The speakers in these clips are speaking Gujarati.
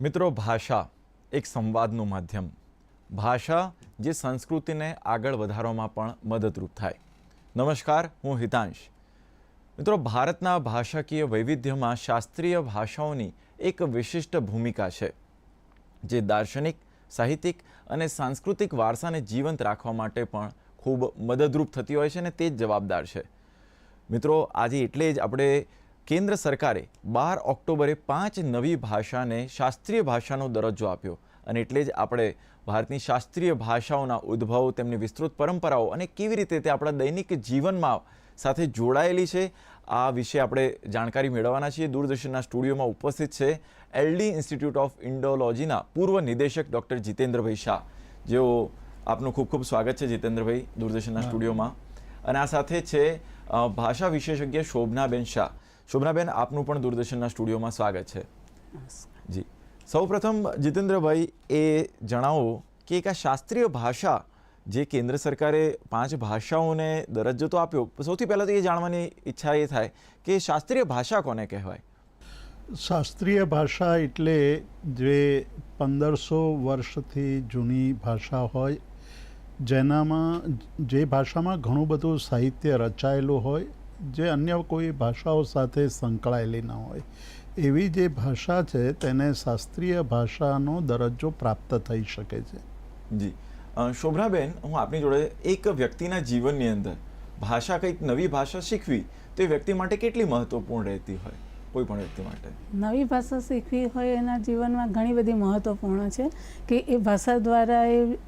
મિત્રો, ભાષા એક સંવાદનું માધ્યમ. ભાષા જે સંસ્કૃતિને આગળ વધારવામાં પણ મદદરૂપ થાય. નમસ્કાર, હું હિતાંશ. મિત્રો, ભારતના ભાષાકીય વૈવિધ્યમાં શાસ્ત્રીય ભાષાઓની એક વિશિષ્ટ ભૂમિકા છે, જે દાર્શનિક સાહિત્યિક અને સાંસ્કૃતિક વારસાને જીવંત રાખવા માટે પણ ખૂબ મદદરૂપ થતી હોય છે અને તે જ જવાબદાર છે. મિત્રો, આજે એટલે જ આપણે કેન્દ્ર સરકારે બાર ઓક્ટોબરે પાંચ નવી ભાષાને શાસ્ત્રીય ભાષાનો દરજ્જો આપ્યો અને એટલે જ આપણે ભારતની શાસ્ત્રીય ભાષાઓના ઉદ્ભવ, તેમની વિસ્તૃત પરંપરાઓ અને કેવી રીતે તે આપણા દૈનિક જીવનમાં સાથે જોડાયેલી છે આ વિશે આપણે જાણકારી મેળવવાના છીએ. દૂરદર્શનના સ્ટુડિયોમાં ઉપસ્થિત છે એલડી ઇન્સ્ટિટ્યૂટ ઓફ ઇન્ડોલોજીના પૂર્વ નિદેશક ડૉક્ટર જીતેન્દ્રભાઈ શાહ. જેઓ આપનું ખૂબ ખૂબ સ્વાગત છે જીતેન્દ્રભાઈ દૂરદર્શનના સ્ટુડિયોમાં. અને આ સાથે છે ભાષા વિશેષજ્ઞ શોભનાબેન શાહ. શોભનાબેન આપનું પણ દૂરદર્શનના સ્ટુડિયોમાં સ્વાગત છે. જી. સૌપ્રથમ જીતેન્દ્રભાઈ એ જણાવો કે એક આ શાસ્ત્રીય ભાષા જે કેન્દ્ર સરકારે પાંચ ભાષાઓને દરજ્જો તો આપ્યો સૌથી પહેલાં તો એ જાણવાની ઈચ્છા એ થાય કે શાસ્ત્રીય ભાષા કોને કહેવાય? શાસ્ત્રીય ભાષા એટલે જે પંદરસો વર્ષથી જૂની ભાષા હોય જેનામાં જે ભાષામાં ઘણું બધું સાહિત્ય રચાયેલું હોય જે અન્ય કોઈ ભાષાઓ સાથે સંકળાયેલી ન હોય એવી જે ભાષા છે તેને શાસ્ત્રીય ભાષાનો દરજ્જો પ્રાપ્ત થઈ શકે છે. જી. શોભનાબેન, હું આપની જોડે એક વ્યક્તિના જીવનની અંદર ભાષા કંઈક નવી ભાષા શીખવી, તો વ્યક્તિ માટે કેટલી મહત્વપૂર્ણ રહેતી હોય? કોઈ પણ વ્યક્તિ માટે. નવી ભાષા શીખવી હોય એના જીવનમાં ઘણી બધી મહત્વપૂર્ણ છે કે એ ભાષા દ્વારા એ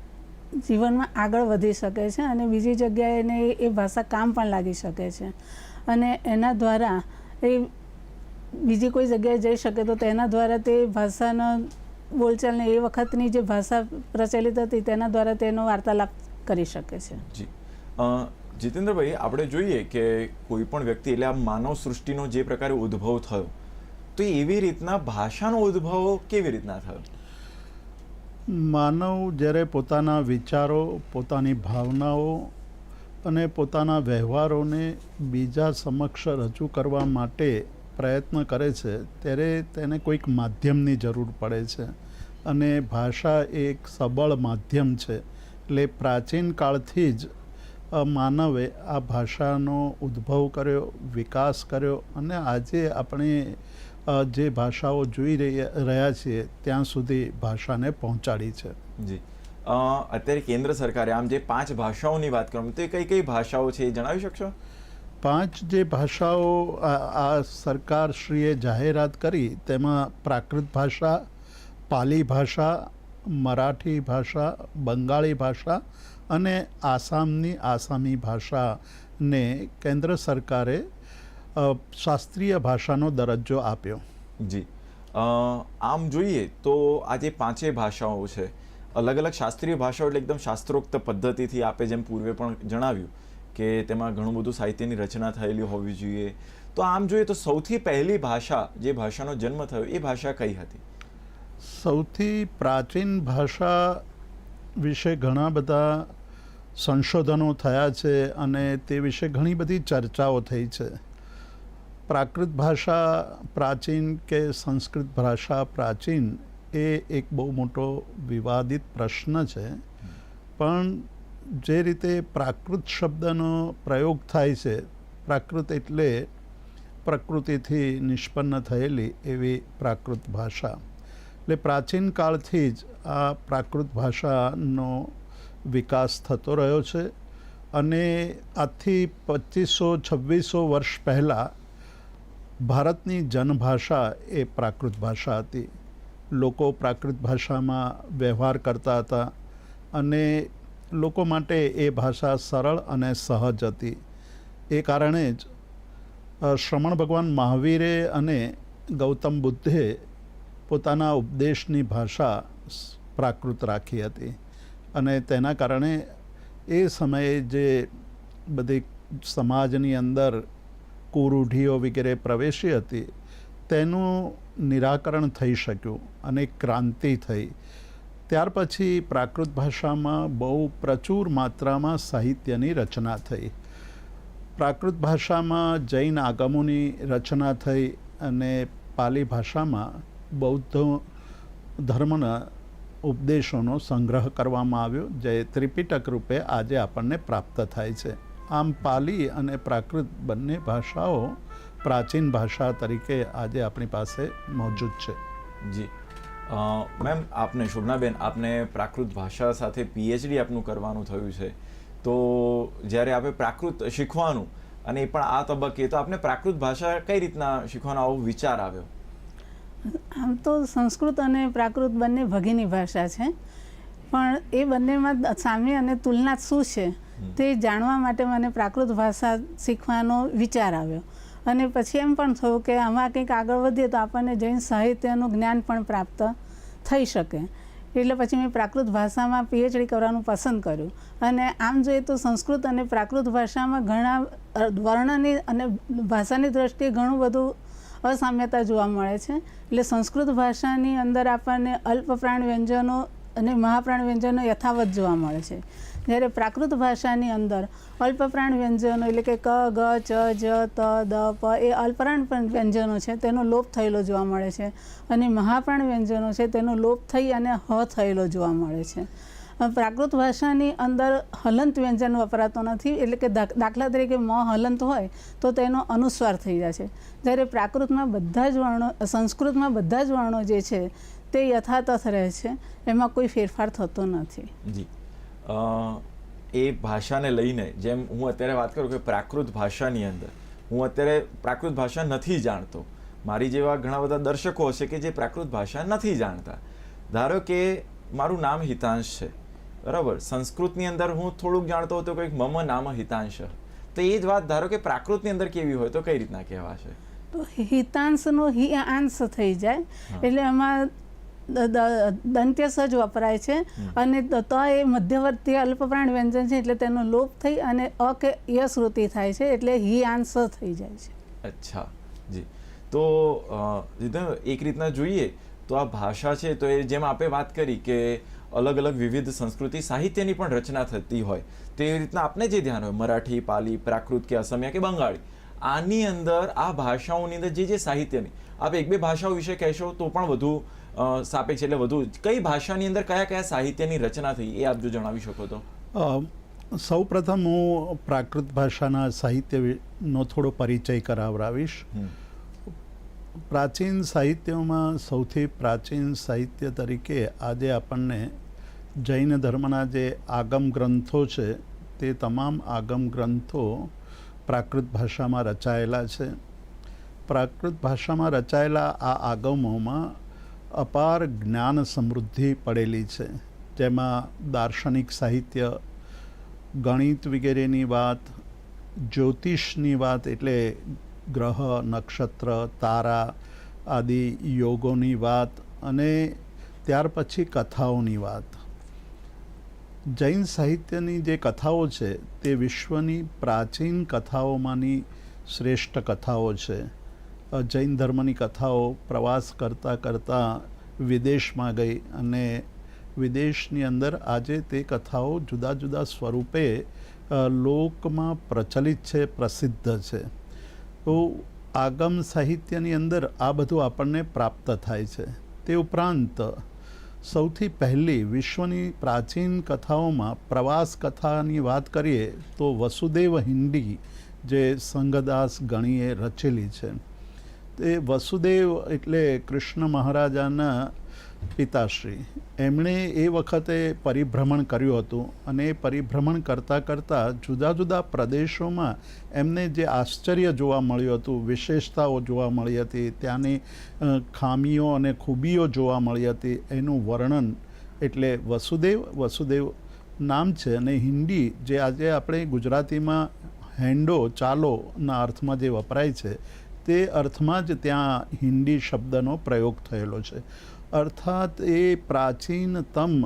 જીવનમાં આગળ વધી શકે છે અને બીજી જગ્યાએ એને એ ભાષા કામ પણ લાગી શકે છે. અને એના દ્વારા એ બીજી કોઈ જગ્યાએ જઈ શકે તો તેના દ્વારા તે ભાષાનો બોલચાલને એ વખતની જે ભાષા પ્રચલિત હતી તેના દ્વારા તેનો વાર્તાલાપ કરી શકે છે. જી. જીતેન્દ્રભાઈ આપણે જોઈએ કે કોઈ પણ વ્યક્તિ એટલે આ માનવ સૃષ્ટિનો જે પ્રકારે ઉદ્ભવ થયો તો એવી રીતના ભાષાનો ઉદ્ભવ કેવી રીતના થયો? માનવ જ્યારે પોતાના વિચારો પોતાની ભાવનાઓ અને પોતાના વ્યવહારોને બીજા સમક્ષ રજૂ કરવા માટે પ્રયત્ન કરે છે, ત્યારે તેને કોઈક માધ્યમની જરૂર પડે છે. અને ભાષા એ એક સબળ માધ્યમ છે, એટલે પ્રાચીન કાળથી જ માનવે આ ભાષાનો ઉદ્ભવ કર્યો, વિકાસ કર્યો, અને આજે આપણે જે ભાષાઓ જોઈ રહ્યા છીએ, ત્યાં સુધી ભાષાને પહોંચાડી છે. જી. અત્યારે કેન્દ્ર સરકારે આમ જે પાંચ ભાષાઓની વાત કરું તો કઈ કઈ ભાષાઓ છે એ જણાવી શકશો? પાંચ જે ભાષાઓ આ સરકારશ્રીએ જાહેરાત કરી, તેમાં પ્રાકૃત ભાષા, પાલી ભાષા, મરાઠી ભાષા, બંગાળી ભાષા અને આસામની આસામી ભાષાને કેન્દ્ર સરકારે શાસ્ત્રીય ભાષાનો દરજ્જો આપ્યો. જી. આમ જોઈએ તો આ જે પાંચેય ભાષાઓ છે અલગ અલગ શાસ્ત્રીય ભાષાઓ એટલે એકદમ શાસ્ત્રોક્ત પદ્ધતિથી આપે, જેમ પૂર્વે પણ જણાવ્યું. કે તેમાં ઘણું બધું સાહિત્યની રચના થયેલી હોવી જોઈએ. તો આમ જોઈએ તો સૌથી પહેલી ભાષા જે ભાષાનો જન્મ થયો એ ભાષા કઈ હતી? સૌથી પ્રાચીન ભાષા વિશે ઘણા બધા સંશોધનો થયા છે અને તે વિશે ઘણી બધી ચર્ચાઓ થઈ છે. પ્રાકૃત ભાષા પ્રાચીન કે સંસ્કૃત ભાષા પ્રાચીન એ એક બહુ મોટો વિવાદિત પ્રશ્ન છે. પણ જે રીતે પ્રાકૃત શબ્દનો પ્રયોગ થાય છે, પ્રાકૃત એટલે પ્રકૃતિથી નિષ્પન્ન થયેલી એવી પ્રાકૃત ભાષા. એટલે પ્રાચીન કાળથી જ આ પ્રાકૃત ભાષાનો વિકાસ થતો રહ્યો છે અને આજથી પચીસો છવ્વીસો વર્ષ પહેલાં ભારતની જનભાષા એ પ્રાકૃત ભાષા હતી. લોકો પ્રાકૃત ભાષામાં વ્યવહાર કરતા હતા અને લોકો માટે એ ભાષા સરળ અને સહજ હતી. એ કારણે જ શ્રમણ ભગવાન મહાવીરે અને ગૌતમ બુદ્ધે પોતાના ઉપદેશની ભાષા પ્રાકૃત રાખી હતી. અને તેના કારણે એ સમયે જે બધી સમાજની અંદર કુરૂઢીઓ વગેરે પ્રવેશી હતી, તેનું નિરાકરણ થઈ શક્યું અને ક્રાંતિ થઈ. ત્યાર પછી પ્રાકૃત ભાષામાં બહુ પ્રચુર માત્રામાં સાહિત્યની રચના થઈ. પ્રાકૃત ભાષામાં જૈન આગમોની રચના થઈ અને પાલી ભાષામાં બૌદ્ધ ધર્મના ઉપદેશોનો સંગ્રહ કરવામાં આવ્યો, જે ત્રિપિટક રૂપે આજે આપણને પ્રાપ્ત થાય છે. આમ પાલી અને પ્રાકૃત બંને ભાષાઓ પ્રાચીન ભાષા તરીકે આજે આપણી પાસે મોજૂદ છે. જી. મેમ આપને શોભનાબેન આપને પ્રાકૃત ભાષા સાથે પીએચડી આપનું કરવાનું થયું છે. તો જ્યારે આપણે પ્રાકૃત શીખવાનું અને એ પણ આ તબક્કે તો આપને પ્રાકૃત ભાષા કઈ રીતના શીખવાનો આવો વિચાર આવ્યો? આમ તો સંસ્કૃત અને પ્રાકૃત બંને ભગીની ભાષા છે. પણ એ બંનેમાં સામ્ય અને તુલના શું છે તે જાણવા માટે મને પ્રાકૃત ભાષા શીખવાનો વિચાર આવ્યો. અને પછી એમ પણ થયું કે આમાં કંઈક આગળ વધીએ તો આપણને જૈન સાહિત્યનું જ્ઞાન પણ પ્રાપ્ત થઈ શકે. એટલે પછી મેં પ્રાકૃત ભાષામાં પીએચડી કરવાનું પસંદ કર્યું. અને આમ જોઈએ તો સંસ્કૃત અને પ્રાકૃત ભાષામાં ઘણા વર્ણની અને ભાષાની દ્રષ્ટિએ ઘણું બધું અસામ્યતા જોવા મળે છે. એટલે સંસ્કૃત ભાષાની અંદર આપણને અલ્પપ્રાણ વ્યંજનો અને મહાપ્રાણ વ્યંજનો યથાવત જોવા મળે છે. જ્યારે પ્રાકૃત ભાષાની અંદર અલ્પપ્રાણ વ્યંજનો એટલે કે ક, ગ, ચ, જ, ત, દ, પ એ અલ્પપ્રાણ વ્યંજનો છે, તેનો લોપ થયેલો જોવા મળે છે. અને મહાપ્રાણ વ્યંજનો છે, તેનો લોપ થઈ અને હ થયેલો જોવા મળે છે. પ્રાકૃત ભાષાની અંદર હલંત વ્યંજન વપરાતો નથી, એટલે કે દાખલા તરીકે મ હલંત હોય, તો તેનો અનુસ્વાર થઈ જાય છે. જ્યારે પ્રાકૃતમાં બધા જ વર્ણો, સંસ્કૃતમાં બધા જ વર્ણો જે છે, તે યથાતથ રહે છે, એમાં કોઈ ફેરફાર થતો નથી. જી. એ ભાષાને લઈને જેમ હું અત્યારે વાત કરું કે પ્રાકૃત ભાષાની અંદર હું અત્યારે પ્રાકૃત ભાષા નથી જાણતો. મારી જેવા ઘણા બધા દર્શકો હશે કે જે પ્રાકૃત ભાષા નથી જાણતા. ધારો કે મારું નામ હિતાંશ છે બરાબર? સંસ્કૃતની અંદર હું થોડુંક જાણતો હતો કંઈક મમ નામ હિતાંશ. તો એ જ વાત ધારો કે પ્રાકૃતની અંદર કેવી હોય તો કઈ રીતના કહેવાશે? તો હિતાંશનો હિ આંશ થઈ જાય. એટલે એમાં દંત્યસ જ વપરાય છે. અને ત એ મધ્યવર્તી અલ્પપ્રાણ વ્યંજન છે એટલે તેનો લોપ થઈ અને અ કે યશ્રુતિ થાય છે એટલે હી આન્સર થઈ જાય છે. અચ્છા જી. તો એક રીતના જોઈએ તો આ ભાષા છે તો એ જેમ આપે વાત કરી કે અલગ અલગ વિવિધ સંસ્કૃતિ સાહિત્યની પણ રચના થતી હોય તે રીતના આપને જે ધ્યાન હોય મરાઠી પાલી પ્રાકૃત કે અસમિયા કે બંગાળી આની અંદર આ ભાષાઓની અંદર જે જે સાહિત્યની આપ એક બે ભાષાઓ વિશે કહેશો તો પણ વધુ સાપેક્ષ એટલે વધુ. કઈ ભાષાની અંદર કયા કયા સાહિત્યની રચના થઈ એ આપ જો જણાવી શકો તો. સૌ પ્રથમ હું પ્રાકૃત ભાષાના સાહિત્યનો થોડો પરિચય કરાવરાવીશ પ્રાચીન સાહિત્યોમાં સૌથી પ્રાચીન સાહિત્ય તરીકે આજે આપણને જૈન ધર્મના જે આગમ ગ્રંથો છે તે તમામ આગમ ગ્રંથો પ્રાકૃત ભાષામાં રચાયેલા છે. પ્રાકૃત ભાષામાં રચાયેલા આ આગમોમાં અપાર જ્ઞાન સમૃદ્ધિ પડેલી છે. જેમાં દાર્શનિક સાહિત્ય, ગણિત વગેરેની વાત, જ્યોતિષની વાત એટલે ગ્રહ, નક્ષત્ર, તારા આદિ યોગોની વાત અને ત્યાર પછી કથાઓની વાત. જૈન સાહિત્યની જે કથાઓ છે તે વિશ્વની પ્રાચીન કથાઓમાંની શ્રેષ્ઠ કથાઓ છે. જૈન ધર્મની કથાઓ પ્રવાસ કરતાં કરતાં વિદેશમાં ગઈ અને વિદેશની અંદર આજે તે કથાઓ જુદા જુદા સ્વરૂપે લોકમાં પ્રચલિત છે, પ્રસિદ્ધ છે. તો આગમ સાહિત્યની અંદર આ બધું આપણને પ્રાપ્ત થાય છે. તે ઉપરાંત સૌથી પહેલી વિશ્વની પ્રાચીન કથાઓમાં પ્રવાસ કથાની વાત કરીએ તો વસુદેવ હિન્દી જે સંગદાસ ગણીએ રચેલી છે. તે વસુદેવ એટલે કૃષ્ણ મહારાજાના પિતાશ્રી. એમણે એ વખતે પરિભ્રમણ કર્યું હતું અને એ પરિભ્રમણ કરતાં કરતાં જુદા જુદા પ્રદેશોમાં એમને જે આશ્ચર્ય જોવા મળ્યું હતું, વિશેષતાઓ જોવા મળી હતી, ત્યાંની ખામીઓ અને ખૂબીઓ જોવા મળી હતી, એનું વર્ણન એટલે વસુદેવ વસુદેવ નામ છે અને હિન્દી જે આજે આપણે ગુજરાતીમાં હેન્ડો ચાલોના અર્થમાં જે વપરાય છે તે અર્થમાં જ ત્યાં હિન્દી શબ્દનો પ્રયોગ થયેલો છે. અર્થાત એ પ્રાચીનતમ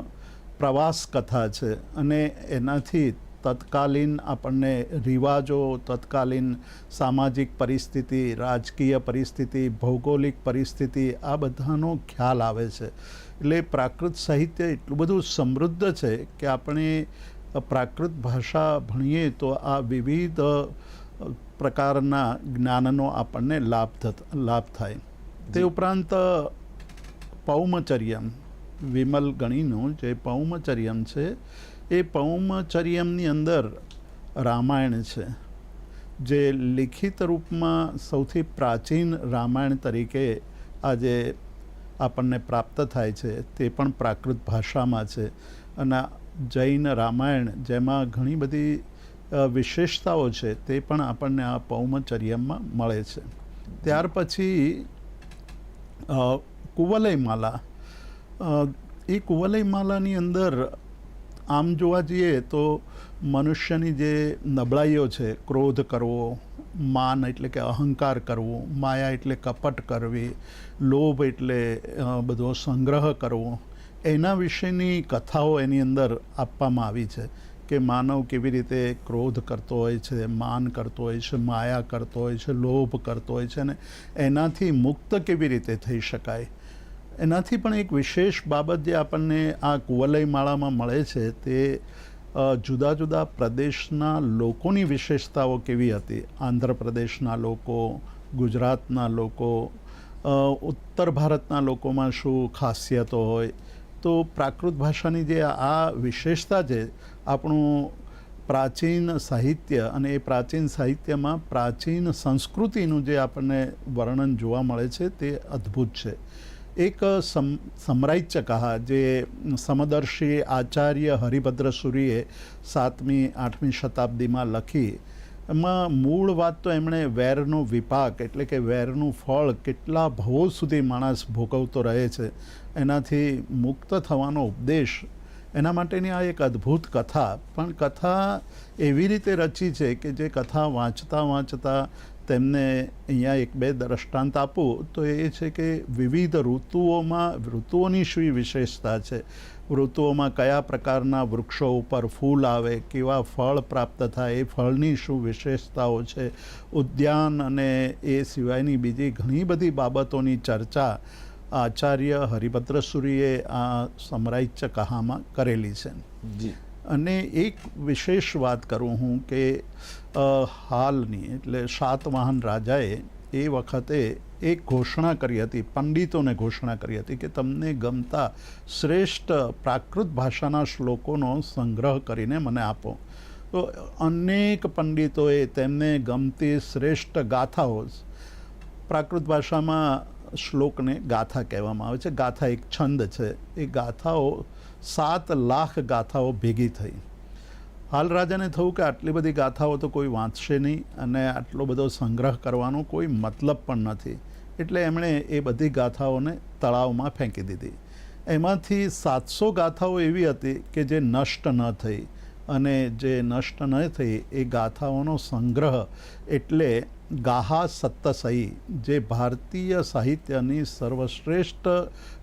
પ્રવાસ કથા છે અને એનાથી તત્કાલીન આપણને રિવાજો, તત્કાલીન સામાજિક પરિસ્થિતિ, રાજકીય પરિસ્થિતિ, ભૌગોલિક પરિસ્થિતિ આ બધાનો ખ્યાલ આવે છે. એટલે પ્રાકૃત સાહિત્ય એટલું બધું સમૃદ્ધ છે કે આપણે પ્રાકૃત ભાષા ભણીએ તો આ વિવિધ પ્રકારના જ્ઞાનનો આપણને લાભ થત લાભ થાય. તે ઉપરાંત પૌમચર્યમ વિમલ ગણીનું જે પૌમચર્યમ છે એ પૌમચર્યમની અંદર રામાયણ છે. જે લિખિત રૂપમાં સૌથી પ્રાચીન રામાયણ તરીકે આજે આપણને પ્રાપ્ત થાય છે તે પણ પ્રાકૃત ભાષામાં છે. અને જૈન રામાયણ જેમાં ઘણી બધી વિશેષતાઓ છે, તે પણ આપણને આ પૌમચર્યમમાં મળે છે. ત્યાર પછી કુવલયમાલા. એ કુવલયમાલાની અંદર આમ જોવા જઈએ તો મનુષ્યની જે નબળાઈઓ છે, ક્રોધ કરવો, માન એટલે કે અહંકાર કરવો, માયા એટલે કપટ કરવી, લોભ એટલે બધો સંગ્રહ કરવો, એના વિશેની કથાઓ એની અંદર આપવામાં આવી છે. કે માનવ કેવી રીતે ક્રોધ કરતો હોય છે, માન કરતો હોય છે, માયા કરતો હોય છે, લોભ કરતો હોય છે અને એનાથી મુક્ત કેવી રીતે થઈ શકાય? એનાથી પણ એક વિશેષ બાબત જે આપણને આ કુવલય માળામાં મળે છે તે જુદા જુદા પ્રદેશના લોકોની વિશેષતાઓ કેવી હતી? આંધ્રપ્રદેશના લોકો, ગુજરાતના લોકો ઉત્તર ભારતના લોકોમાં શું ખાસિયતો હોય? તો પ્રાકૃત ભાષાની જે આ વિશેષતા છે આપણું પ્રાચીન સાહિત્ય અને એ પ્રાચીન સાહિત્યમાં પ્રાચીન સંસ્કૃતિનું જે આપણને વર્ણન જોવા મળે છે, તે અદ્ભુત છે. એક સમ સમરાઈચ્ય કહા જે સમદર્શી આચાર્ય હરિભદ્ર સુરીએ સાતમી, આઠમી શતાબ્દીમાં લખી, એમાં મૂળ વાત તો એમણે વેરનો વિપાક એટલે કે વેરનું ફળ કેટલા ભવો સુધી માણસ ભોગવતો રહે છે, એનાથી મુક્ત થવાનો ઉપદેશ એના માટેની આ એક અદ્ભુત કથા. પણ કથા એવી રીતે રચી છે કે જે કથા વાંચતા વાંચતા તેમને અહીંયા એક બે દ્રષ્ટાંત આપું, તો એ છે કે વિવિધ ઋતુઓમાં, ઋતુઓની શું વિશેષતા છે. ઋતુઓમાં કયા પ્રકારના વૃક્ષો ઉપર ફૂલ આવે, કેવા ફળ પ્રાપ્ત થાય, એ ફળની શું વિશેષતાઓ છે? ઉદ્યાન અને એ સિવાયની બીજી ઘણી બધી બાબતોની ચર્ચા આચાર્ય હરિભદ્ર સુરીએ આ સમરાઈચ્ય કહામાં કરેલી છે. જી. અને એક વિશેષ વાત કરું હું કે હાલની એટલે સાતવાહન રાજાએ એ વખતે એક ઘોષણા કરી હતી પંડિતોને ઘોષણા કરી હતી કે તમને ગમતા શ્રેષ્ઠ પ્રાકૃત ભાષાના શ્લોકોનો સંગ્રહ કરીને મને આપો. તો અનેક પંડિતોએ તેમને ગમતી શ્રેષ્ઠ ગાથાઓ પ્રાકૃત ભાષામાં શ્લોકને ગાથા કહેવામાં આવે છે. ગાથા એક છંદ છે. એ ગાથાઓ સાત લાખ ગાથાઓ ભેગી થઈ. હાલ રાજાને થયું કે આટલી બધી ગાથાઓ તો કોઈ વાંચશે નહીં અને આટલો બધો સંગ્રહ કરવાનો કોઈ મતલબ પણ નથી. એટલે એમણે એ બધી ગાથાઓને તળાવમાં ફેંકી દીધી. એમાંથી સાતસો ગાથાઓ એવી હતી કે જે નષ્ટ ન થઈ. અને જે નષ્ટ ન થઈ એ ગાથાઓનો સંગ્રહ એટલે ગાહા સત્તસઈ જે ભારતીય સાહિત્યની સર્વશ્રેષ્ઠ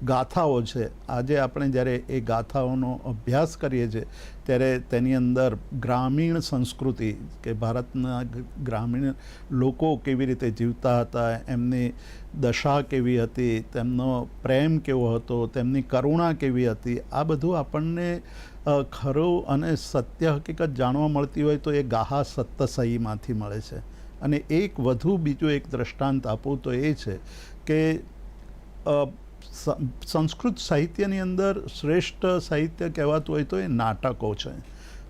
ગાથાઓ છે. આજે આપણે જ્યારે એ ગાથાઓનો અભ્યાસ કરીએ છીએ, ત્યારે તેની અંદર ગ્રામીણ સંસ્કૃતિ કે ભારતના ગ્રામીણ લોકો કેવી રીતે જીવતા હતા, એમની દશા કેવી હતી, તેમનો પ્રેમ કેવો હતો, તેમની કરુણા કેવી હતી, આ બધું આપણને ખરું અને સત્ય હકીકત જાણવા મળતી હોય તો એ ગાહા સત્તસઈમાંથી મળે છે. અને એક વધુ બીજું એક દ્રષ્ટાંત આપું તો એ છે કે સંસ્કૃત સાહિત્યની અંદર શ્રેષ્ઠ સાહિત્ય કહેવાતું હોય તો એ નાટકો છે.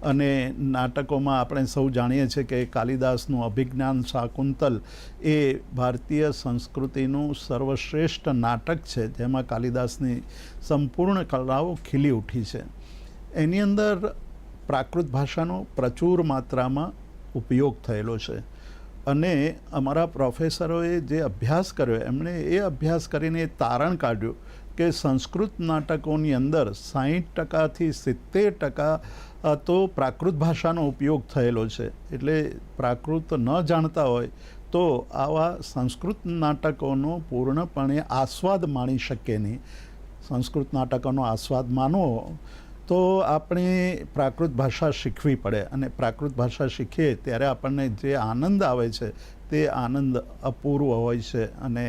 અને નાટકોમાં આપણે સૌ જાણીએ છીએ કે કાલિદાસનું અભિજ્ઞાન શાકુંતલ એ ભારતીય સંસ્કૃતિનું સર્વશ્રેષ્ઠ નાટક છે, જેમાં કાલિદાસની સંપૂર્ણ કલાઓ ખીલી ઉઠી છે. એની અંદર પ્રાકૃત ભાષાનો પ્રચુર માત્રામાં ઉપયોગ થયેલો છે. અને અમારા પ્રોફેસરોએ જે અભ્યાસ કર્યો, એમણે એ અભ્યાસ કરીને તારણ કાઢ્યું કે સંસ્કૃત નાટકોની અંદર સાહીઠ ટકાથી સિત્તેર ટકા તો પ્રાકૃત ભાષાનો ઉપયોગ થયેલો છે. એટલે પ્રાકૃત ન જાણતા હોય તો આવા સંસ્કૃત નાટકોનો પૂર્ણપણે આસ્વાદ માણી શકે નહીં. સંસ્કૃત નાટકોનો આસ્વાદ માનવો તો આપણે પ્રાકૃત ભાષા શીખવી પડે અને પ્રાકૃત ભાષા શીખીએ ત્યારે આપણને જે આનંદ આવે છે તે આનંદ અપૂર્વ હોય છે અને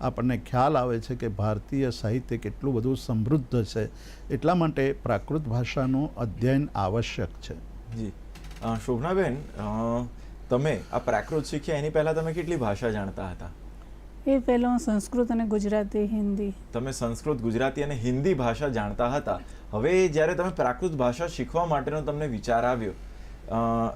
આપણને ખ્યાલ આવે છે કે ભારતીય સાહિત્ય કેટલું બધું સમૃદ્ધ છે. એટલા માટે પ્રાકૃત ભાષાનું અધ્યયન આવશ્યક છે. જી. શોભનાબેન તમે આ પ્રાકૃત શીખ્યા એની પહેલાં તમે કેટલી ભાષા જાણતા હતા? એ પહેલાં હું સંસ્કૃત અને ગુજરાતી હિન્દી. તમે સંસ્કૃત ગુજરાતી અને હિન્દી ભાષા જાણતા હતા. હવે જ્યારે તમે પ્રાકૃત ભાષા શીખવા માટેનો તમને વિચાર આવ્યો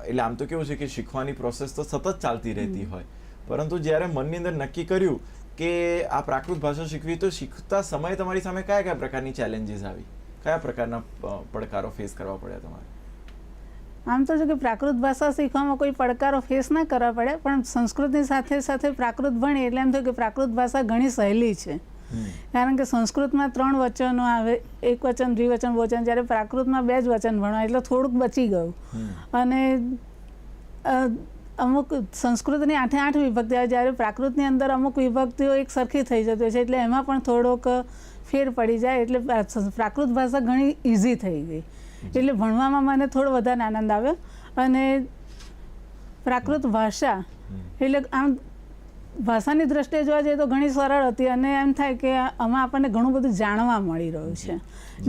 એટલે આમ તો કેવું છે કે શીખવાની પ્રોસેસ તો સતત ચાલતી રહેતી હોય. પરંતુ જ્યારે મનની અંદર નક્કી કર્યું કે આ પ્રાકૃત ભાષા શીખવી તો શીખતા સમયે તમારી સામે કયા કયા પ્રકારની ચેલેન્જીસ આવી? કયા પ્રકારના પડકારો ફેસ કરવા પડ્યા તમારે? આમ તો જો કે પ્રાકૃત ભાષા શીખવામાં કોઈ પડકારો ફેસ ના કરવા પડે પણ સંસ્કૃતની સાથે સાથે પ્રાકૃત ભણી એટલે એમ થયું કે પ્રાકૃત ભાષા ઘણી સહેલી છે. કારણ કે સંસ્કૃતમાં ત્રણ વચનો આવે એક વચન દ્વિવચન વચન જ્યારે પ્રાકૃતમાં બે જ વચન ભણવા એટલે થોડુંક બચી ગયું. અને અમુક સંસ્કૃતની આઠે આઠ વિભક્તિ આવે જ્યારે પ્રાકૃતની અંદર અમુક વિભક્તિઓ એક સરખી થઈ જતી હોય છે એટલે એમાં પણ થોડોક ફેર પડી જાય એટલે પ્રાકૃત ભાષા ઘણી ઇઝી થઈ ગઈ. એટલે ભણવામાં મને થોડો વધારે આનંદ આવ્યો. અને પ્રાકૃત ભાષા એટલે આમ ભાષાની દ્રષ્ટિએ જોવા જઈએ તો ઘણી સરળ હતી અને એમ થાય કે આમાં આપણને ઘણું બધું જાણવા મળી રહ્યું છે.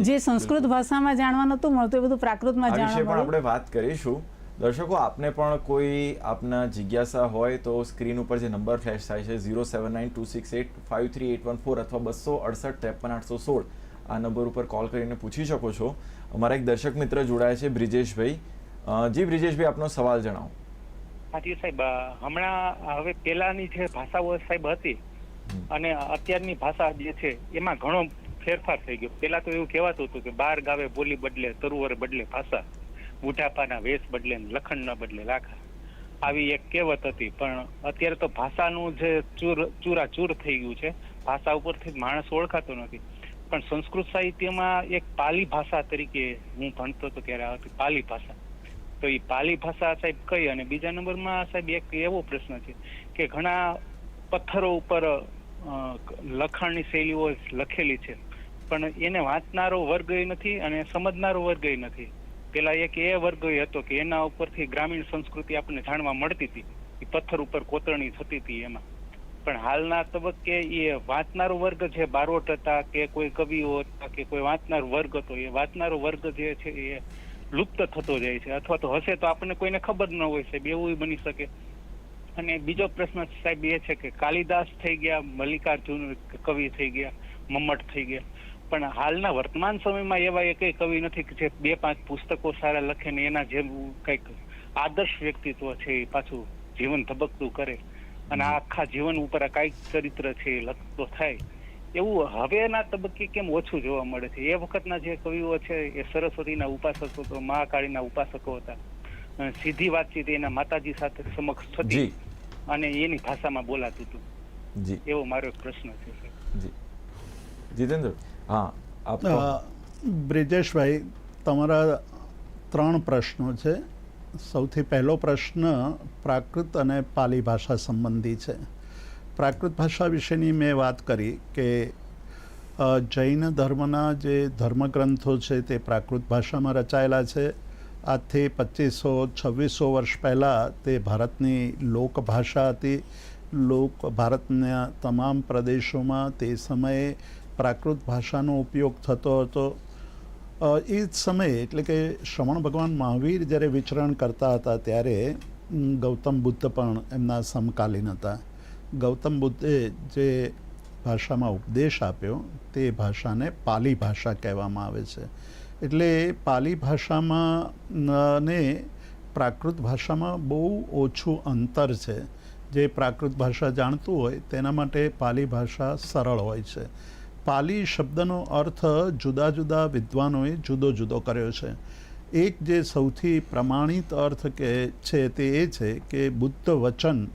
જે સંસ્કૃત ભાષામાં જાણવા નહોતું મળતું એ બધું પ્રાકૃતમાં જાણવા પણ આપણે વાત કરીશું. દર્શકો આપને પણ કોઈ આપના જિજ્ઞાસા હોય તો સ્ક્રીન ઉપર જે નંબર ફ્લેશ થાય છે zero seven nine two six eight five three eight one four અથવા બસો અડસઠ ત્રેપન આઠસો સોળ આ નંબર ઉપર કોલ કરીને પૂછી શકો છો. અમારા એક દર્શક મિત્ર જોડાયા છે બ્રિજેશભાઈ. જી બ્રિજેશભાઈ આપનો સવાલ જણાવો. હાજી સાહેબ હમણાં હવે પહેલાની જે ભાષાઓ સાહેબ હતી અને અત્યારની ભાષા જે છે એમાં ઘણો ફેરફાર થઈ ગયો. પેલા તો એવું કહેવાતું હતું કે બાર ગાવે બોલી બદલે તરુવર બદલે ભાષા બુઢાપાના વેશ બદલે ને લખણના બદલે લાખા. આવી એક કહેવત હતી પણ અત્યારે તો ભાષાનું જે ચૂર ચૂરાચૂર થઈ ગયું છે ભાષા ઉપરથી માણસ ઓળખાતો નથી. પણ સંસ્કૃત સાહિત્યમાં એક પાલી ભાષા તરીકે હું ભણતો હતો ત્યારે આવતી પાલી ભાષા. તો એ પાલી ભાષા સાહેબ કઈ અને બીજા નંબરમાં સાહેબ એક એવો પ્રશ્ન છે કે ઘણા પથ્થરો ઉપર લખાણની શૈલીઓ લખેલી છે. પણ એને વાંચનારો વર્ગ નથી અને સમજનારો વર્ગ નથી. પેલા એક એ વર્ગ હતો કે એના ઉપરથી ગ્રામીણ સંસ્કૃતિ આપણને જાણવા મળતી હતી. એ પથ્થર ઉપર કોતરણી થતી હતી એમાં. પણ હાલના તબક્કે એ વાંચનારો વર્ગ જે બારોટ હતા કે કોઈ કવિઓ હતા કે કોઈ વાંચનાર વર્ગ હતો, એ વાંચનારો વર્ગ જે છે એ લુપ્ત થતો જાય છે. અથવા તો હશે તો આપણને કોઈને ખબર ન હોય છે એવું બની શકે. અને બીજો પ્રશ્ન સાહેબ એ છે કે કાલિદાસ થઈ ગયા, મલ્લિકાર્જુન કવિ થઈ ગયા, મમ્મટ થઈ ગયા. પણ હાલના વર્તમાન સમયમાં એવા એક કવિ નથી કે જે બે પાંચ પુસ્તકો સારા લખે ને એના જેવું કંઈક આદર્શ વ્યક્તિત્વ છે એ પાછું જીવન ધબકતું કરે. અને આ આખા જીવન ઉપર આ કાંઈક ચરિત્ર છે લખતો થાય એવું હવેના તબક્કે કેમ ઓછું જોવા મળે છે? એ વખતના જે કવિઓ છે એ સરસ્વતીના ઉપાસકો તો મહાકાળીના ઉપાસકો હતા. અને સીધી વાતચીત એના માતાજી સાથે સમક્ષ થતી. અને એની ભાષામાં બોલાતું હતું. એવો મારો એક પ્રશ્ન છે જી. જીતેન્દ્ર? હા આપ બ્રિજેશભાઈ તમારા ત્રણ પ્રશ્નો છે. સૌથી પહેલો પ્રશ્ન પ્રાકૃત અને પાલી ભાષા સંબંધી છે. પ્રાકૃત ભાષા વિશેની મેં વાત કરી કે જૈન ધર્મના જે ધર્મગ્રંથો છે તે પ્રાકૃત ભાષામાં રચાયેલા છે. આજથી પચીસો, છવ્વીસો વર્ષ પહેલાં તે ભારતની લોકભાષા હતી. લોક ભારતના તમામ પ્રદેશોમાં તે સમયે પ્રાકૃત ભાષાનો ઉપયોગ થતો હતો. એ જ સમયે, એટલે કે શ્રવણ ભગવાન મહાવીર જ્યારે વિચરણ કરતા હતા ત્યારે ગૌતમ બુદ્ધ પણ એમના સમકાલીન હતા. ગૌતમ બુદ્ધે જે ભાષામાં ઉપદેશ આપ્યો, તે ભાષાને પાલી ભાષા કહેવામાં આવે છે. એટલે પાલી ભાષામાં ને પ્રાકૃત ભાષામાં બહુ ઓછું અંતર છે. જે પ્રાકૃત ભાષા જાણતું હોય, તેના માટે પાલી ભાષા સરળ હોય છે. પાલી શબ્દનો અર્થ જુદા જુદા વિદ્વાનોએ જુદો જુદો કર્યો છે. એક જે સૌથી પ્રમાણિત અર્થ કે છે તે એ છે કે બુદ્ધ વચન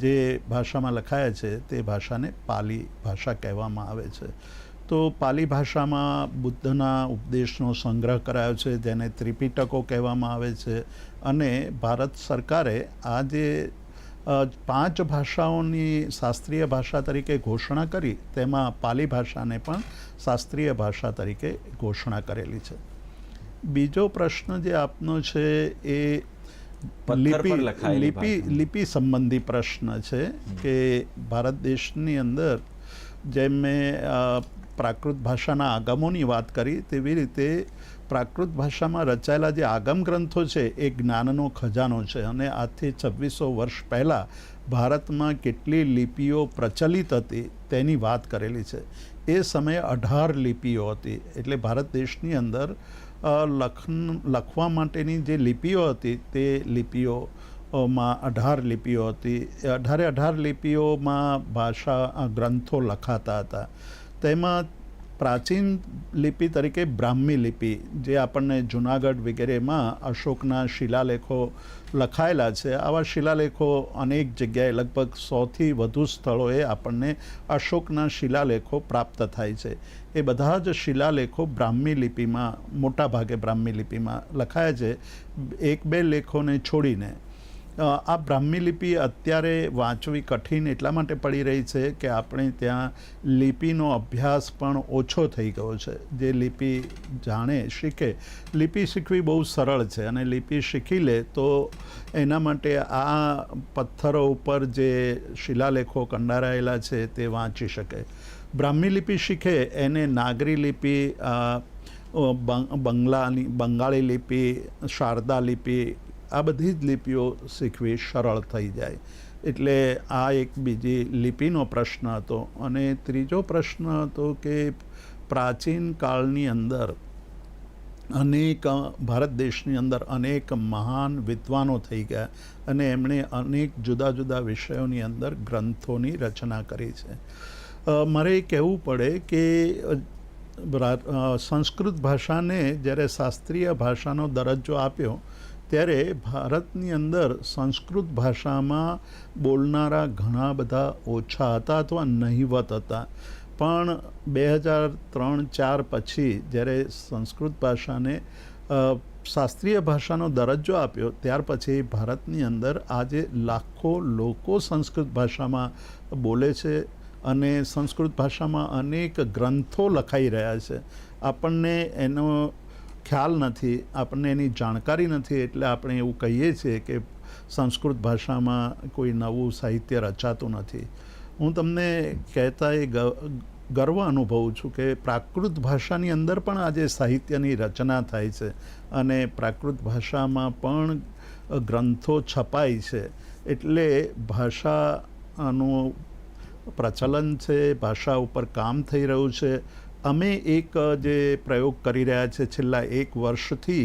જે ભાષામાં લખાયા છે તે ભાષાને પાલી ભાષા કહેવામાં આવે છે. તો પાલી ભાષામાં બુદ્ધના ઉપદેશનો સંગ્રહ કરાયો છે, જેને ત્રિપિટકો કહેવામાં આવે છે અને ભારત સરકારે આ જે પાંચ ભાષાઓની શાસ્ત્રીય ભાષા તરીકે ઘોષણા કરી તેમાં પાલી ભાષાને પણ શાસ્ત્રીય ભાષા તરીકે ઘોષણા કરેલી છે. બીજો પ્રશ્ન જે આપનો છે એ લિપિ લિપિ લિપિ સંબંધી પ્રશ્ન છે કે ભારત દેશની અંદર જેમ મેં પ્રાકૃત ભાષાના આગમોની વાત કરી તેવી રીતે પ્રાકૃત ભાષામાં રચાયેલા જે આગમ ગ્રંથો છે એ જ્ઞાનનો ખજાનો છે અને આજથી છવ્વીસો વર્ષ પહેલાં ભારતમાં કેટલી લિપિઓ પ્રચલિત હતી તેની વાત કરેલી છે. એ સમયે અઢાર લિપિઓ હતી. એટલે ભારત દેશની અંદર લખન, લખવા માટેની જે લિપિઓ હતી તે લિપિઓ માં અઢાર લિપિઓ હતી. અઢારે અઢાર લિપિઓમાં ભાષા ગ્રંથો લખાતા હતા. તેમાં પ્રાચીન લિપિ તરીકે બ્રાહ્મી લિપિ, જે આપણને જુનાગઢ વગેરેમાં અશોકના શિલાલેખો લખાયેલા છે. આવા શિલાલેખો અનેક જગ્યાએ લગભગ સોથી વધુ સ્થળોએ આપણને અશોકના શિલાલેખો પ્રાપ્ત થાય છે. એ બધા જ શિલાલેખો બ્રાહ્મી લિપિમાં, મોટાભાગે બ્રાહ્મી લિપિમાં લખાયા છે. એક બે લેખોને છોડીને આ બ્રાહ્મી લિપિ અત્યારે વાંચવી કઠિન એટલા માટે પડી રહી છે કે આપણે ત્યાં લિપિનો અભ્યાસ પણ ઓછો થઈ ગયો છે. જે લિપિ જાણે, શીખે. લિપિ શીખવી બહુ સરળ છે અને લિપિ શીખી લે તો એના માટે આ પથ્થરો ઉપર જે શિલાલેખો કંડારાયેલા છે તે વાંચી શકે. બ્રાહ્મી લિપિ શીખે, એને નાગરી લિપિ બંગલાની, બંગાળી લિપિ, શારદા લિપિ આ બધી જ લિપિઓ શીખવી સરળ થઈ જાય. એટલે આ એક બીજી લિપિનો પ્રશ્ન હતો. અને ત્રીજો પ્રશ્ન હતો કે પ્રાચીન કાળની અંદર અનેક, ભારત દેશની અંદર અનેક મહાન વિદ્વાનો થઈ ગયા અને એમણે અનેક જુદા જુદા વિષયોની અંદર ગ્રંથોની રચના કરી છે. મારે કહેવું પડે કે સંસ્કૃત ભાષાને જ્યારે શાસ્ત્રીય ભાષાનો દરજ્જો આપ્યો ત્યારે ભારતની અંદર સંસ્કૃત ભાષામાં બોલનારા ઘણા બધા ઓછા હતા અથવા નહિવત હતા. પણ બે હજાર ત્રણ ચાર પછી જ્યારે સંસ્કૃત ભાષાને શાસ્ત્રીય ભાષાનો દરજ્જો આપ્યો, ત્યાર પછી ભારતની અંદર આજે લાખો લોકો સંસ્કૃત ભાષામાં બોલે છે અને સંસ્કૃત ભાષામાં અનેક ગ્રંથો લખાઈ રહ્યા છે. આપણને એનો ખ્યાલ નથી, આપણને એની જાણકારી નથી એટલે આપણે એવું કહીએ છીએ કે સંસ્કૃત ભાષામાં કોઈ નવું સાહિત્ય રચાતું નથી. હું તમને કહેતા એ ગર્વ અનુભવું છું કે પ્રાકૃત ભાષાની અંદર પણ આજે સાહિત્યની રચના થાય છે અને પ્રાકૃત ભાષામાં પણ ગ્રંથો છપાય છે. એટલે ભાષાનું પ્રચલન છે, ભાષા ઉપર કામ થઈ રહ્યું છે અમે એક જે પ્રયોગ કરી રહ્યા છે છેલ્લા એક વર્ષથી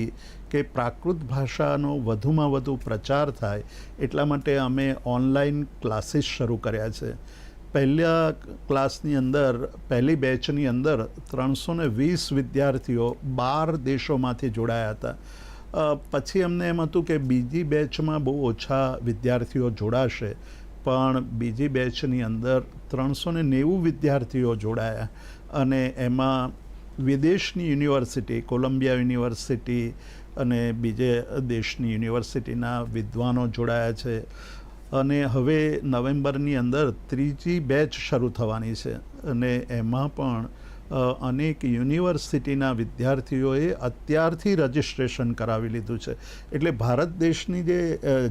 કે પ્રાકૃત ભાષાનો વધુમાં વધુ પ્રચાર થાય એટલા માટે અમે ઓનલાઈન ક્લાસીસ શરૂ કર્યા છે. પહેલા ક્લાસની અંદર, પહેલી બેચની અંદર ત્રણસો ને વીસ વિદ્યાર્થીઓ બાર દેશોમાંથી જોડાયા હતા. પછી અમને એમ હતું કે બીજી બેચમાં બહુ ઓછા વિદ્યાર્થીઓ જોડાશે. પણ બીજી બેચની અંદર ત્રણસો ને નેવું વિદ્યાર્થીઓ જોડાયા અને એમાં વિદેશની યુનિવર્સિટી, કોલંબિયા યુનિવર્સિટી અને બીજે દેશની યુનિવર્સિટીના વિદ્વાનો જોડાયા છે. અને હવે નવેમ્બરની અંદર ત્રીજી બેચ શરૂ થવાની છે અને એમાં પણ અનેક યુનિવર્સિટીના વિદ્યાર્થીઓએ અત્યારથી રજિસ્ટ્રેશન કરાવી લીધું છે. એટલે ભારત દેશની જે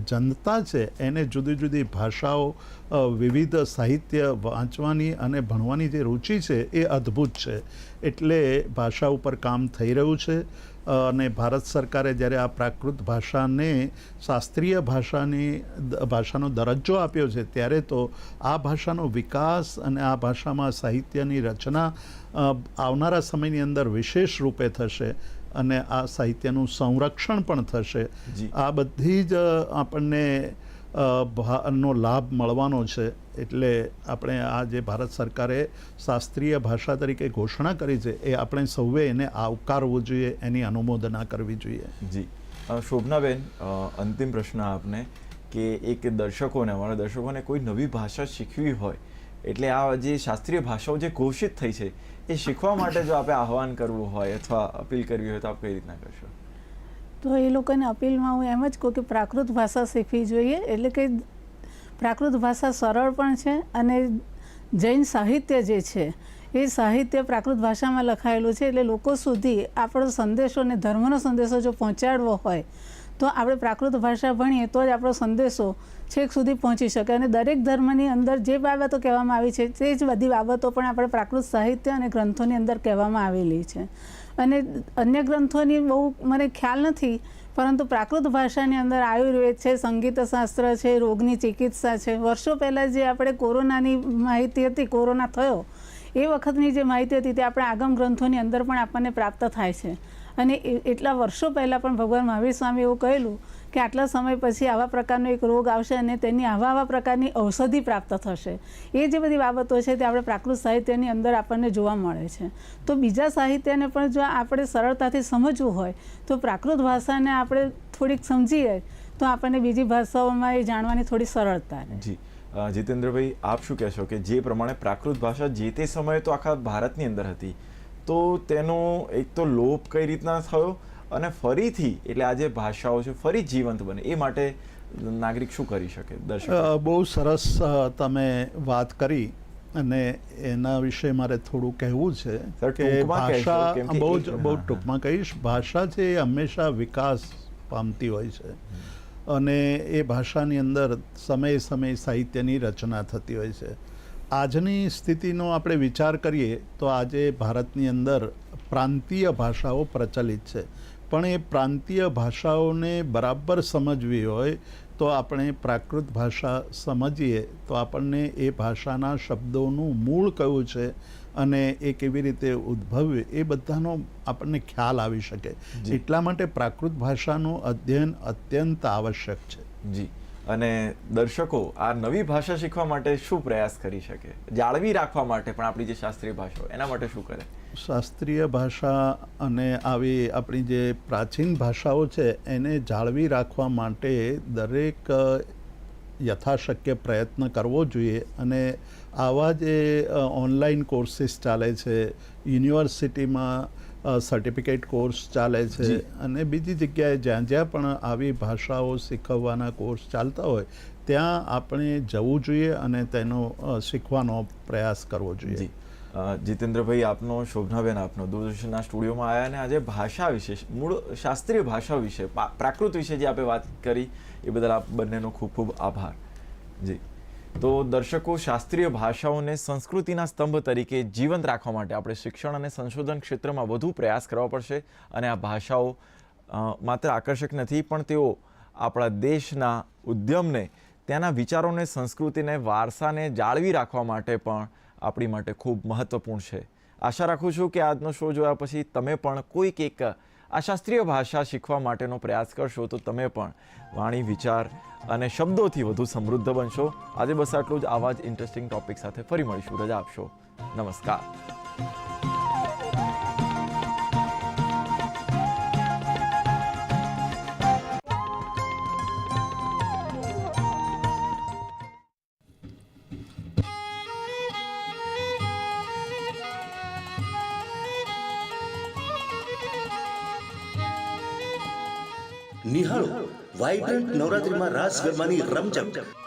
જનતા છે, એને જુદી જુદી ભાષાઓ વિવિધ સાહિત્ય વાંચવાની અને ભણવાની જે રુચિ છે, એ અદ્ભુત છે. એટલે ભાષા ઉપર કામ થઈ રહ્યું છે અને ભારત સરકારે જ્યારે આ પ્રાકૃત ભાષાને, શાસ્ત્રીય ભાષાની ભાષાનો દરજ્જો આપ્યો છે, ત્યારે તો આ ભાષાનો વિકાસ અને આ ભાષામાં સાહિત્યની રચના આવનારા સમયની અંદર વિશેષ રૂપે થશે અને આ સાહિત્યનું સંરક્ષણ પણ થશે. આ બધી જ આપણને નો લાભ મળવાનો છે. એટલે આપણે આ જે ભારત સરકારે શાસ્ત્રીય ભાષા તરીકે ઘોષણા કરી છે એ આપણે સૌએ એને આવકારવું જોઈએ એની અનુમોદના કરવી જોઈએ. જી. શોભનાબેન અંતિમ પ્રશ્ન આપને કે એક દર્શકોને અમારા દર્શકોને કોઈ નવી ભાષા શીખવી હોય એટલે આ જે શાસ્ત્રીય ભાષાઓ જે ઘોષિત થઈ છે, એ શીખવા માટે જો આપણે આહવાન કરવું હોય અથવા અપીલ કરવી હોય તો આપ કઈ રીતના કરશો? તો એ લોકોને અપીલમાં હું એમ જ કહું કે પ્રાકૃત ભાષા શીખવી જોઈએ, એટલે કે પ્રાકૃત ભાષા સરળ પણ છે અને જૈન સાહિત્ય જે છે, એ સાહિત્ય પ્રાકૃત ભાષામાં લખાયેલું છે, એટલે લોકો સુધી આપણો સંદેશો અને ધર્મનો સંદેશો જો પહોંચાડવો હોય, તો આપણે પ્રાકૃત ભાષા ભણીએ તો જ આપણો સંદેશો છેક સુધી પહોંચી શકે અને દરેક ધર્મની અંદર જે બાબતો કહેવામાં આવી છે, તે જ બધી બાબતો પણ આપણે પ્રાકૃત સાહિત્ય અને ગ્રંથોની અંદર કહેવામાં આવેલી છે. અને અન્ય ગ્રંથોની બહુ મને ખ્યાલ નથી, પરંતુ પ્રાકૃત ભાષાની અંદર આયુર્વેદ છે સંગીત શાસ્ત્ર છે, રોગની ચિકિત્સા છે. વર્ષો પહેલાં જે આપણે કોરોનાની માહિતી હતી, કોરોના થયો, એ વખતની જે માહિતી હતી, તે આપણે આગમ ગ્રંથોની અંદર પણ આપણને પ્રાપ્ત થાય છે. અને એટલા વર્ષો પહેલાં પણ ભગવાન મહાવીર સ્વામી એવું કહેલું કે આટલા સમય પછી આવા પ્રકારનો એક રોગ આવશે અને તેની આવા આવા પ્રકારની ઔષધિ પ્રાપ્ત થશે. એ જે બધી બાબતો છે તે આપણે પ્રાકૃત સાહિત્યની અંદર આપણને જોવા મળે છે. તો બીજા સાહિત્યને પણ જો આપણે સરળતાથી સમજવું હોય, તો પ્રાકૃત ભાષાને આપણે થોડીક સમજીએ, તો આપણને બીજી ભાષાઓમાં એ જાણવાની થોડી સરળતા જી. જીતેન્દ્રભાઈ, આપ શું કહેશો કે જે પ્રમાણે પ્રાકૃત ભાષા જે તે સમયે તો આખા ભારતની અંદર હતી, તો તેનો એક તો લોપ કઈ રીતના થયો? અને ફરીથી એટલે આ જે ભાષાઓ છે ફરી જીવંત બને. એ માટે નાગરિક શું કરી શકે? દર્શક. બહુ સરસ તમે વાત કરી અને એના વિશે મારે થોડું કહેવું છે કે ભાષા બહુ જ બહુ ટૂંકમાં કહીશ ભાષા છે એ હંમેશા વિકાસ પામતી હોય છે. અને એ ભાષાની અંદર સમય સમય સાહિત્યની રચના થતી હોય છે. આજની સ્થિતિનો આપણે વિચાર કરીએ તો આજે ભારતની અંદર પ્રાંતીય ભાષાઓ પ્રચલિત છે. પણ એ પ્રાંતીય ભાષાઓને બરાબર સમજવી હોય તો આપણે પ્રાકૃત ભાષા સમજીએ. તો આપણને એ ભાષાના શબ્દોનું મૂળ કયું છે અને એ કેવી રીતે ઉદ્ભવ્યું એ બધાનો આપણને ખ્યાલ આવી શકે. એટલા માટે પ્રાકૃત ભાષાનું અધ્યયન અત્યંત આવશ્યક છે. જી. અને દર્શકો આ નવી ભાષા શીખવા માટે શું પ્રયાસ કરી શકે? જાળવી રાખવા માટે પણ આપણી જે શાસ્ત્રીય ભાષાઓ એના માટે શું કરે? શાસ્ત્રીય ભાષા અને આવી આપણી જે પ્રાચીન ભાષાઓ છે એને જાળવી રાખવા માટે દરેક યથાશક્ય પ્રયત્ન કરવો જોઈએ. અને આવા જે ઓનલાઈન કોર્સીસ ચાલે છે યુનિવર્સિટીમાં સર્ટિફિકેટ કોર્સ ચાલે છે અને બીજી જગ્યાએ જ્યાં જ્યાં પણ આવી ભાષાઓ શીખવવાના કોર્સ ચાલતા હોય ત્યાં આપણે જવું જોઈએ અને તેનો શીખવાનો પ્રયાસ કરવો જોઈએ. જીતેન્દ્રભાઈ આપનો, શોભનાબેન આપનો દૂરદર્શનના સ્ટુડિયોમાં આવ્યા અને આજે ભાષા વિશે, મૂળ શાસ્ત્રીય ભાષા વિશે પ્રાકૃત વિશે જે આપણે વાત કરી, એ બદલ આપ બંનેનો ખૂબ ખૂબ આભાર. જી. તો દર્શકો, શાસ્ત્રીય ભાષાઓને સંસ્કૃતિના સ્તંભ તરીકે જીવંત રાખવા માટે આપણે શિક્ષણ અને સંશોધન ક્ષેત્રમાં વધુ પ્રયાસ કરવા પડશે અને આ ભાષાઓ માત્ર આકર્ષક નથી, પણ તેઓ આપણા દેશના ઉદ્યમને, ત્યાંના વિચારોને, સંસ્કૃતિને, વારસાને જાળવી રાખવા માટે પણ આપણી માટે ખૂબ મહત્વપૂર્ણ છે. આશા રાખું છું કે આજનો શો જોયા પછી તમે પણ કોઈક એક આ શાસ્ત્રીય ભાષા શીખવા માટેનો પ્રયાસ કરશો તો તમે પણ વાણી, વિચાર અને શબ્દોથી વધુ સમૃદ્ધ બનશો. આજે બસ આટલું જ. આવા જ ઇન્ટરેસ્ટિંગ ટોપિક સાથે ફરી મળીશું. રજા આપશો. નમસ્કાર. વાઇબ્રન્ટ નવરાત્રિમાં રાસ ગરબાની રમઝટ